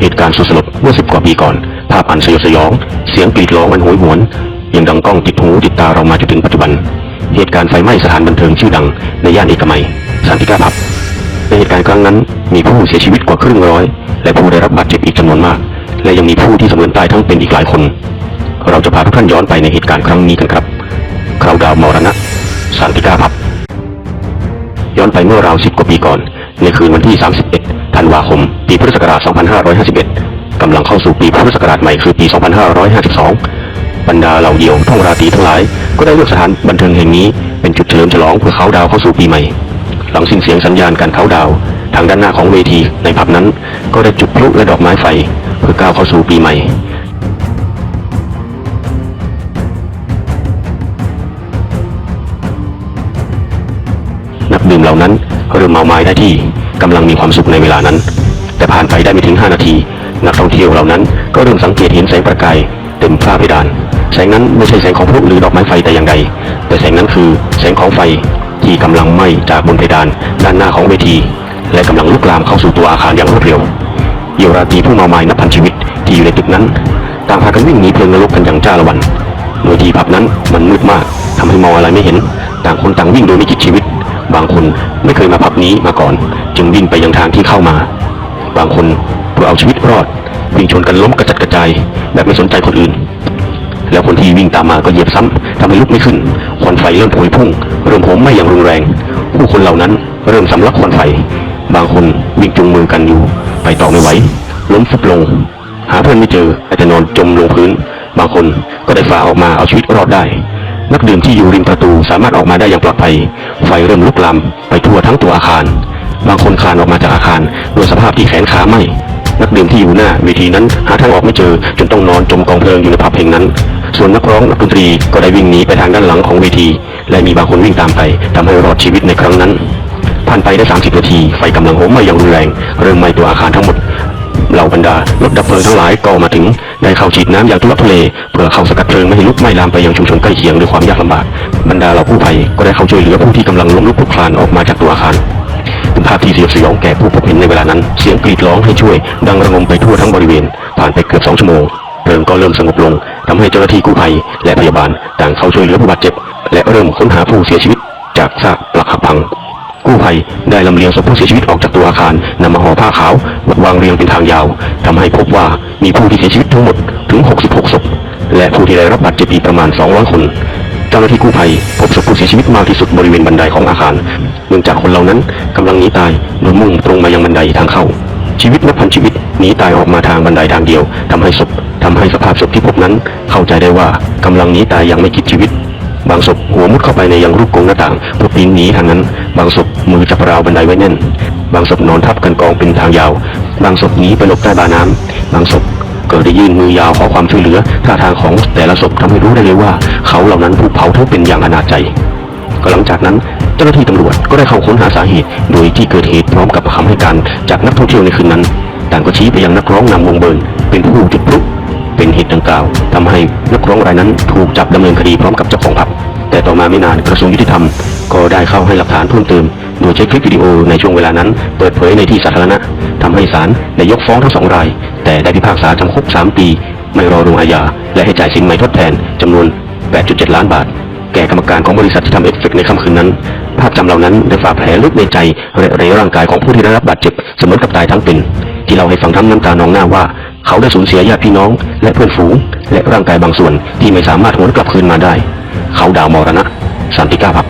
เหตุการณ์สุดสลดเมื่อสิบกว่าปีก่อน ภาพอันสยดสยอง เสียงกรีดร้องอันโหยหวน ยังดังก้องติดหูติดตาเรามาจนถึงปัจจุบัน เหตุการณ์ไฟไหม้สถานบันเทิงชื่อดังในย่านเอกมัยสันติกาผับในเหตุการณ์ครั้งนั้นมีผู้เสียชีวิตกว่าครึ่งร้อย และผู้ได้รับบาดเจ็บอีกจำนวนมาก และยังมีผู้ที่สมือนตายทั้งเป็นอีกหลายคน เราจะพาทุกท่านย้อนไปในเหตุการณ์ครั้งนี้กันครับคราวดาวมรณะสันติกาผับย้อนไปเมื่อราวสิบกว่าปีก่อน ในคืนวันที่ 31 ธันวาคม ปีพุทธศักราช 2551 กำลังเข้าสู่ปีพุทธศักราชใหม่คือปี 2552 บรรดาเหล่าเดี่ยวท่องราตรีทั้งหลาย ก็ได้เลือกสถานบันเทิงแห่งนี้เป็นจุดเฉลิมฉลองเพื่อเขาดาวเข้าสู่ปีใหม่ หลังสิ้นเสียงสัญญาณการเขาดาวทางด้านหน้าของเวทีในผับนั้น ก็ได้จุดพลุและดอกไม้ไฟเพื่อก้าวเข้าสู่ปีใหม่นักดื่มเหล่านั้นเริ่มเมาไม้ได้ที่ กำลังมีความสุขในเวลานั้น แต่ผ่านไปได้ไม่ถึง 5 นาที นักท่องเที่ยวเหล่านั้นก็เริ่มสังเกตเห็นแสงประกายเต็มฝ้าเพดาน แสงนั้นไม่ใช่แสงของพลุหรือดอกไม้ไฟแต่อย่างใด แต่แสงนั้นคือแสงของไฟที่กำลังไหม้จากบนเพดาน ด้านหน้าของเวที และกำลังลุกลามเข้าสู่ตัวอาคารอย่างรวดเร็วเยี่ยวราตรีผู้เมาไม้นับพันชีวิตที่อยู่ในตึกนั้นต่างพากันวิ่งหนีเพลิงนรกกันอย่างจ้าละวัน โดยที่ผับนั้นมันมืดมากทำให้มองอะไรไม่เห็น ต่างคนต่างวิ่งโดยไม่คิดชีวิต บางคนไม่เคยมาผับนี้มาก่อน จึงวิ่งไปยังทางที่เข้ามา บางคนเพื่อเอาชีวิตรอด วิ่งชนกันล้มกระจัดกระจาย แบบไม่สนใจคนอื่น แล้วคนที่วิ่งตามมาก็เหยียบซ้ำทำให้ลุกไม่ขึ้น ควันไฟเริ่มพวยพุ่ง เริ่มโหมไหม้อย่างรุนแรง ผู้คนเหล่านั้นเริ่มสำลักควันไฟ บางคนวิ่งจุงมือกันอยู่ ไปต่อไม่ไหวล้มฟุบลง หาเพื่อนไม่เจอแต่นอนจมลงพื้น บางคนก็ได้ฝ่าออกมาเอาชีวิตรอดได้ นักดื่มที่อยู่ริมประตูสามารถออกมาได้อย่างปลอดภัย ไฟเริ่มลุกลามไปทั่วทั้งตัวอาคาร บางคนคลานออกมาจากอาคาร โดยสภาพที่แขนขาไหม้นักดื่มที่อยู่หน้าเวทีนั้นหาทางออกไม่เจอจนต้องนอนจมกองเพลิงอยู่ในผับแห่งนั้น ส่วนนักร้องนักดนตรีก็ได้วิ่งหนีไปทางด้านหลังของเวที และมีบางคนวิ่งตามไปทำให้รอดชีวิตในครั้งนั้น ผ่านไปได้ 30 นาทีไฟกำลังโหมไหม้อย่างรุนแรง เริ่มไหม้ตัวอาคารทั้งหมด เหล่าบรรดารถดับเพลิงทั้งหลายก็มาถึงได้เข้าฉีดน้ำอย่างทุลักทุเลเพื่อเข้าสกัดเพลิงไม่ให้ลุกไหม้ลามไปยังชุมชนใกล้เคียงด้วยความยากลำบากบรรดาเหล่ากู้ภัยก็ได้เข้าช่วยเหลือผู้ที่กำลังล้มลุกคลุกคลานออกมาจากตัวอาคารเป็นภาพที่สยดสยองแก่ผู้พบเห็นในเวลานั้น เสียงกรีดร้องให้ช่วย ดังระงมไปทั่วทั้งบริเวณ ผ่านไปเกือบสองชั่วโมงเพลิงก็เริ่มสงบลงทำให้เจ้าหน้าที่กู้ภัย และพยาบาลต่างเข้าช่วยเหลือผู้บาดเจ็บ และเริ่มค้นหาผู้เสียชีวิต จากซากปลักหักพัง กู้ภัยได้ลำเลียงศพผู้เสียชีวิตออกจากตัวอาคารนำมาห่อผ้าขาววางเรียงเป็นทางยาวทำให้พบว่ามีผู้ที่เสียชีวิตทั้งหมดถึง 66 ศพ และผู้ที่ได้รับบาดเจ็บอีกประมาณ 200 คน เจ้าหน้าที่กู้ภัยพบศพผู้เสียชีวิตมากที่สุดบริเวณบันไดของอาคาร เนื่องจากคนเหล่านั้นกำลังหนีตายโดยมุ่งตรงมายังบันไดทางเข้า ชีวิตนับพันชีวิตหนีตายออกมาทางบันไดทางเดียวทำให้ศพทำให้สภาพศพที่พบนั้นเข้าใจได้ว่ากำลังหนีตายอย่างไม่คิดชีวิต บางศพหัวมุดเข้าไปในยังรูปกรงหน้าต่างเพื่อปีนหนีทางนั้น บางศพ มือจับราวบันไดไว้แน่น บางศพนอนทับกันกองเป็นทางยาว บางศพหนีไปหลบใต้บาน้ำบางศพเกิดได้ยื่นมือยาวขอความช่วยเหลือท่าทางของแต่ละศพทำให้รู้ได้เลยว่า เขาเหล่านั้นถูกเผาทั้งเป็นอย่างอนาจใจก็หลังจากนั้นเจ้าหน้าที่ตำรวจก็ได้เข้าค้นหาสาเหตุ โดยที่เกิดเหตุพร้อมกับคำให้การจากนักท่องเที่ยวในคืนนั้น ต่างก็ชี้ไปยังนักร้องนำวงเบิร์นเป็นผู้จุดพลุเป็นเหตุดังกล่าวทำให้นักร้องรายนั้นถูกจับดำเนินคดีพร้อมกับเจ้าของผับแต่ต่อมาไม่นานกระทรวงยุติธรรมก็ได้เข้าให้หลักฐานเพิ่มเติม ยใช้คลิปวิดีโอในช่วงเวลานั้น เปิดเผยในที่สาธารณะทำให้ศาลได้ยกฟ้องทั้งสองราย แต่ได้พิพากษาจำคุก 3 ปี ไม่รอลงอาญา และให้จ่ายสินไหมทดแทนจำนวน 8.7 ล้านบาท แก่กรรมการของบริษัทที่ทำเอฟเฟกต์ในค่ำคืนนั้น ภาพจำเหล่านั้นได้ฝากแผลลึกในใจและในร่างกายของผู้ที่ได้รับบาดเจ็บเสมือนกับตายทั้งเป็น ที่เราให้ฟังทั้งน้ำตานองหน้าว่าเขาได้สูญเสียญาติพี่น้อง และเพื่อนฝูง และร่างกายบางส่วนที่ไม่สามารถหวนกลับคืนมาได้ เขาดาวมรณะสันติกาพับ